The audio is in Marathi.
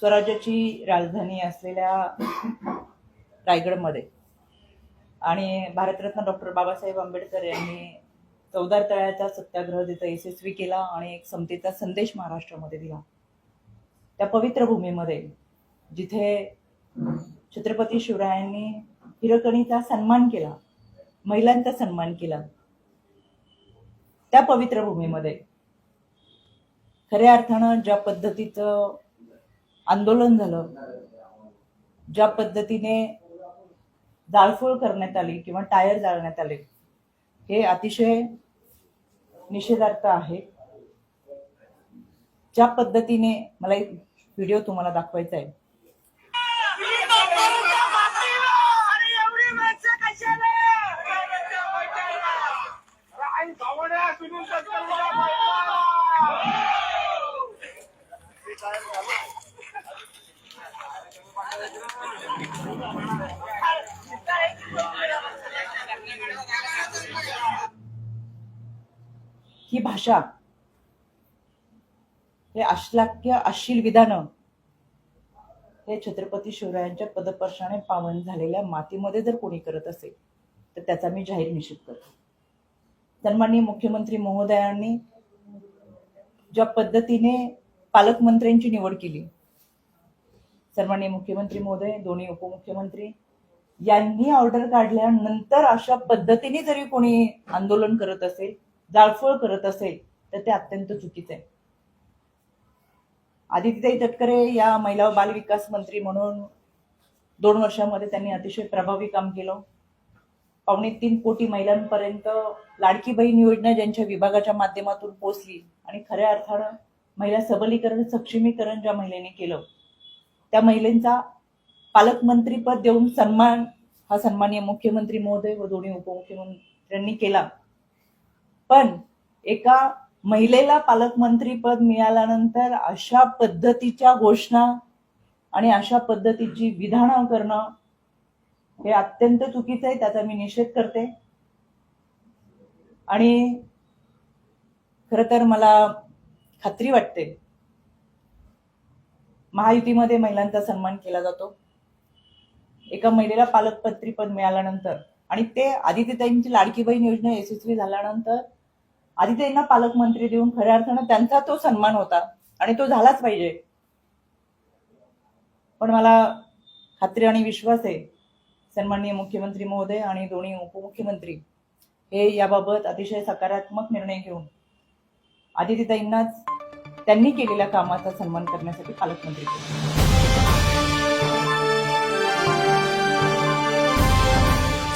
स्वराज्याची राजधानी असलेल्या रायगडमध्ये. आणि भारतरत्न डॉक्टर बाबासाहेब आंबेडकर यांनी चौदार तळ्याचा सत्याग्रह तिथं यशस्वी केला आणि एक समतेचा संदेश महाराष्ट्रामध्ये दिला. त्या पवित्र भूमीमध्ये जिथे छत्रपती शिवरायांनी हिरकणीचा सन्मान केला महिलांचा सन्मान केला त्या पवित्र भूमीमध्ये खऱ्या अर्थानं ज्या पद्धतीचं आंदोलन झालं. ज्या पद्धतीने जाळफोळ करण्यात आली किंवा टायर जाळण्यात आले हे अतिशय निषेधार्थ आहे. ज्या पद्धतीने मला एक व्हिडिओ तुम्हाला दाखवायचा आहे. ही भाषा. हे अश्लाक्य अश्लील विधानं. हे छत्रपती शिवरायांच्या पदपर्शाने पावन झालेल्या मातीमध्ये जर कोणी करत असेल तर त्याचा मी जाहीर निषेध करतो. सन्माननीय मुख्यमंत्री महोदयांनी ज्या पद्धतीने पालकमंत्र्यांची निवड केली सन्माननीय मुख्यमंत्री महोदय दोन्ही उपमुख्यमंत्री यांनी ऑर्डर काढल्यानंतर अशा पद्धतीने जरी कोणी आंदोलन करत असेल जाळफळ करत असेल तर ते अत्यंत चुकीचं आहे. आदित्यताई तटकरे या महिला व बाल विकास मंत्री म्हणून दोन वर्षामध्ये त्यांनी अतिशय प्रभावी काम केलं. पावणे तीन कोटी महिलांपर्यंत लाडकी बहीण योजना ज्यांच्या विभागाच्या माध्यमातून पोहोचली आणि खऱ्या अर्थानं महिला सबलीकरण सक्षमीकरण ज्या महिलेने केलं त्या महिलेचा पालकमंत्रीपद देऊन सन्मान हा सन्माननीय मुख्यमंत्री महोदय व दोन्ही उपमुख्यमंत्र्यांनी केला. पण एका महिलेला पालकमंत्रीपद मिळाल्यानंतर अशा पद्धतीच्या घोषणा आणि अशा पद्धतीची विधानं करणं हे अत्यंत चुकीचं आहे त्याचा मी निषेध करते. आणि खर तर मला खात्री वाटते महायुतीमध्ये महिलांचा सन्मान केला जातो. एका महिलेला पालकमंत्रीपद मिळाल्यानंतर आणि ते आदित्यताईंची लाडकी बहीण योजना यशस्वी झाल्यानंतर आदित्यताईंना पालकमंत्री देऊन खऱ्या अर्थानं त्यांचा तो सन्मान होता आणि तो झालाच पाहिजे. पण मला खात्री आणि विश्वास आहे सन्माननीय मुख्यमंत्री महोदय आणि दोन्ही उपमुख्यमंत्री हे याबाबत अतिशय सकारात्मक निर्णय घेऊन आदित्यताईंनाच त्यांनी केलेल्या कामाचा सन्मान करण्यासाठी पालकमंत्री केले.